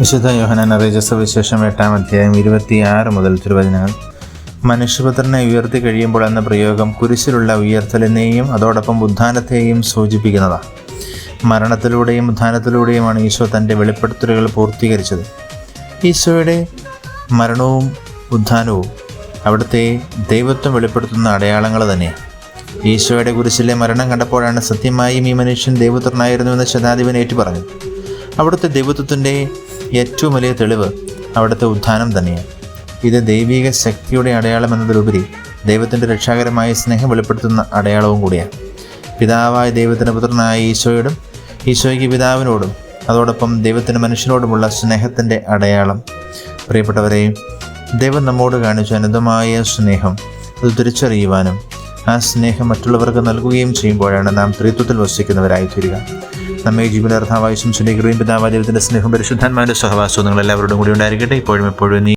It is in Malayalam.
വിശുദ്ധ യോഹനാൻ അറിയിച്ച സുവിശേഷം എട്ടാം അധ്യായം ഇരുപത്തിയാറ് മുതൽ തിരുവചനങ്ങൾ. മനുഷ്യപുത്രനെ ഉയർത്തി കഴിയുമ്പോൾ എന്ന പ്രയോഗം കുരിശിലുള്ള ഉയർത്തലിനെയും അതോടൊപ്പം ഉദ്ധാനത്തെയും സൂചിപ്പിക്കുന്നതാണ് മരണത്തിലൂടെയും ഉദ്ധാനത്തിലൂടെയുമാണ് ഈശോ തന്റെ വെളിപ്പെടുത്തലുകൾ പൂർത്തീകരിച്ചത്. ഈശോയുടെ മരണവും ഉത്ഥാനവും അവിടുത്തെ ദൈവത്വം വെളിപ്പെടുത്തുന്ന അടയാളങ്ങൾ തന്നെ. ഈശോയുടെ കുരിശിലെ മരണം കണ്ടപ്പോഴാണ് സത്യമായും ഈ മനുഷ്യൻ ദൈവപുത്രനായിരുന്നുവെന്ന് ശതാധിപൻ ഏറ്റു പറഞ്ഞു അവിടുത്തെ ദൈവത്വത്തിന്റെ ഏറ്റവും വലിയ തെളിവ് അവിടുത്തെ ഉത്ഥാനം തന്നെയാണ്. ഇത് ദൈവിക ശക്തിയുടെ അടയാളം എന്നതിലുപരി ദൈവത്തിന്റെ രക്ഷാകരമായ സ്നേഹം വെളിപ്പെടുത്തുന്ന അടയാളവും കൂടിയാണ്. പിതാവായ ദൈവത്തിന്റെ പുത്രനായ ഈശോയോടും ഈശോയ്ക്ക് പിതാവിനോടും അതോടൊപ്പം ദൈവത്തിന്റെ മനുഷ്യനോടുമുള്ള സ്നേഹത്തിന്റെ അടയാളം. പ്രിയപ്പെട്ടവരെ ദൈവം നമ്മോട് കാണിച്ച അനന്തമായ സ്നേഹം അത് തിരിച്ചറിയുവാനും ആ സ്നേഹം മറ്റുള്ളവർക്ക് നൽകുകയും ചെയ്യുമ്പോഴാണ് നാം ത്രിത്വത്തിൽ വസിക്കുന്നവരായി തീരുക നമ്മെ ജീവിതാർത്ഥാവായും സുനീകൃതയും പിതാവാദീവത്തിന്റെ സ്നേഹം പരിശുദ്ധാന്മാരുടെ സഹവാസവും നിങ്ങൾ എല്ലാവരോടും കൂടി ഉണ്ടായിരിക്കട്ടെ. ഇപ്പോഴും എപ്പോഴും നീ